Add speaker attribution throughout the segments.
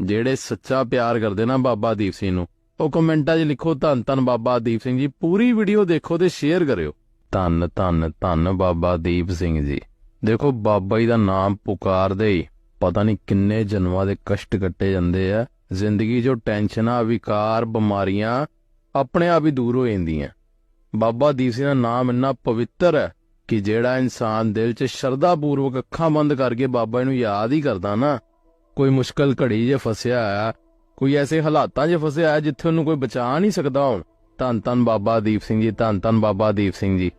Speaker 1: ਜਿਹੜੇ ਸੱਚਾ ਪਿਆਰ ਕਰਦੇ ਨਾ ਬਾਬਾ ਦੀਪ ਸਿੰਘ ਨੂੰ, ਉਹ ਕਮੈਂਟਾਂ 'ਚ ਲਿਖੋ, ਧੰਨ ਧੰਨ ਬਾਬਾ ਦੀਪ ਸਿੰਘ ਜੀ, ਪੂਰੀ ਵੀਡੀਓ ਦੇਖੋ ਤੇ ਸ਼ੇਅਰ ਕਰਿਓ। ਧੰਨ ਧੰਨ ਧੰਨ ਬਾਬਾ ਦੀਪ ਸਿੰਘ ਜੀ। ਦੇਖੋ, ਬਾਬਾ ਜੀ ਦਾ ਨਾਮ ਪੁਕਾਰਦੇ ਹੀ ਪਤਾ ਨਹੀਂ ਕਿੰਨੇ ਜਨਮਾਂ ਦੇ ਕਸ਼ਟ ਕੱਟੇ ਜਾਂਦੇ ਆ। ਜ਼ਿੰਦਗੀ 'ਚੋਂ ਟੈਨਸ਼ਨਾਂ, ਵਿਕਾਰ, ਬਿਮਾਰੀਆਂ ਆਪਣੇ ਆਪ ਹੀ ਦੂਰ ਹੋ ਜਾਂਦੀਆਂ। ਬਾਬਾ ਦੀਪ ਸਿੰਘ ਦਾ ਨਾਮ ਇੰਨਾ ਪਵਿੱਤਰ ਹੈ ਕਿ ਜਿਹੜਾ ਇਨਸਾਨ ਦਿਲ 'ਚ ਸ਼ਰਧਾ ਪੂਰਵਕ ਅੱਖਾਂ ਬੰਦ ਕਰਕੇ ਬਾਬਾ ਜੀ ਨੂੰ ਯਾਦ ਹੀ ਕਰਦਾ ਨਾ ਕੋਈ ਮੁਸ਼ਕਲ ਘੜੀ 'ਚ ਫਸਿਆ ਆ, ਕੋਈ ਐਸੇ ਹਾਲਾਤਾਂ 'ਚ ਫਸਿਆ ਹੈ ਜਿੱਥੇ ਉਹਨੂੰ ਕੋਈ ਬਚਾ ਨਹੀਂ ਸਕਦਾ ਹੁਣ। ਧੰਨ ਧੰਨ ਬਾਬਾ ਦੀਪ ਸਿੰਘ ਜੀ, ਧੰਨ ਧੰਨ ਬਾਬਾ ਦੀਪ ਸਿੰਘ ਜੀ।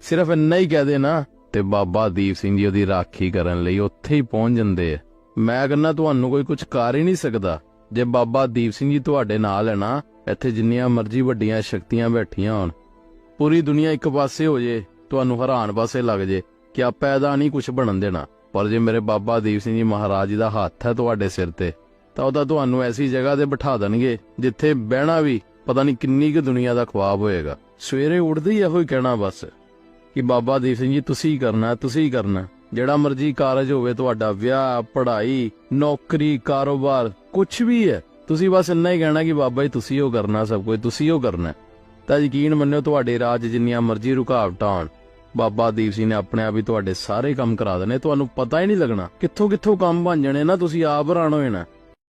Speaker 1: ਸਿਰਫ ਇੰਨਾ ਹੀ ਕਹਿ ਦੇਣਾ ਤੇ ਬਾਬਾ ਦੀਪ ਸਿੰਘ ਜੀ ਉਹਦੀ ਰਾਖੀ ਕਰਨ ਲਈ ਉੱਥੇ ਹੀ ਪਹੁੰਚ ਜਾਂਦੇ ਆ। ਮੈਂ ਕਹਿੰਦਾ ਤੁਹਾਨੂੰ ਕੋਈ ਕੁਝ ਕਰ ਹੀ ਨਹੀਂ ਸਕਦਾ। ਜੇ ਬਾਬਾ ਦੀਪ ਸਿੰਘ ਜੀ ਤੁਹਾਡੇ ਨਾਲ ਹੈ ਨਾ, ਇੱਥੇ ਜਿੰਨੀਆਂ ਮਰਜ਼ੀ ਵੱਡੀਆਂ ਸ਼ਕਤੀਆਂ ਬੈਠੀਆਂ ਹੋਣ। ਪੂਰੀ ਦੁਨੀਆ ਇੱਕ ਪਾਸੇ ਹੋ ਜੇ, ਤੁਹਾਨੂੰ ਹੈਰਾਨ ਪਾਸੇ ਲੱਗ ਜੇ ਕਿ ਆਪਾਂ ਇਹਦਾ ਨਹੀਂ ਕੁਝ ਬਣਨ ਦੇਣਾ। ਪਰ ਜੇ ਮੇਰੇ ਬਾਬਾ ਦੀਪ ਸਿੰਘ ਜੀ ਮਹਾਰਾਜ ਜੀ ਦਾ ਹੱਥ ਹੈ ਤੁਹਾਡੇ ਸਿਰ ਤੇ, ਤਾਂ ਉਹਦਾ ਤੁਹਾਨੂੰ ਐਸੀ ਜਗ੍ਹਾ ਤੇ ਬਿਠਾ ਦੇਣਗੇ ਜਿੱਥੇ ਬਹਿਣਾ ਵੀ ਪਤਾ ਨਹੀਂ ਕਿੰਨੀ ਕੁ ਦੁਨੀਆ ਦਾ ਖੁਆਬ ਹੋਏਗਾ। ਸਵੇਰੇ ਉੱਠਦੇ ਹੀ ਇਹੋ ਹੀ ਕਹਿਣਾ ਬਸ ਕਿ ਬਾਬਾ ਦੀਪ ਸਿੰਘ ਜੀ, ਤੁਸੀਂ ਕਰਨਾ ਤੁਸੀਂ ਕਰਨਾ। ਜਿਹੜਾ ਮਰਜ਼ੀ ਕਾਰਜ ਹੋਵੇ ਤੁਹਾਡਾ, ਵਿਆਹ, ਪੜ੍ਹਾਈ, ਨੌਕਰੀ, ਕਾਰੋਬਾਰ ਕੁਝ ਵੀ ਹੈ। ਤੁਸੀਂ ਬਸ ਇੰਨਾ ਹੀ ਕਹਿਣਾ ਕਿ ਬਾਬਾ ਜੀ, ਤੁਸੀਂ ਉਹ ਕਰਨਾ ਸਭ ਕੁਝ, ਤੁਸੀਂ ਉਹ ਕਰਨਾ। ਤਾਂ ਯਕੀਨ ਮੰਨਿਓ ਤੁਹਾਡੇ ਰਾਜ ਜਿੰਨੀਆਂ ਮਰਜ਼ੀ ਰੁਕਾਵਟਾਂ ਆਉਣ ਬਾਬਾ ਦੀਪ ਸਿੰਘ ਨੇ ਆਪਣੇ ਆਪ ਹੀ ਤੁਹਾਡੇ ਸਾਰੇ ਕੰਮ ਕਰਾ ਦੇਣੇ, ਤੁਹਾਨੂੰ ਪਤਾ ਹੀ ਨਹੀਂ ਲੱਗਣਾ। ਕਿੱਥੋਂ ਕਿੱਥੋਂ ਕੰਮ ਬਣ ਜਾਣੇ ਨਾ ਤੁਸੀਂ ਆਪ ਹੈਰਾਨ ਹੋ ਜਾਣਾ।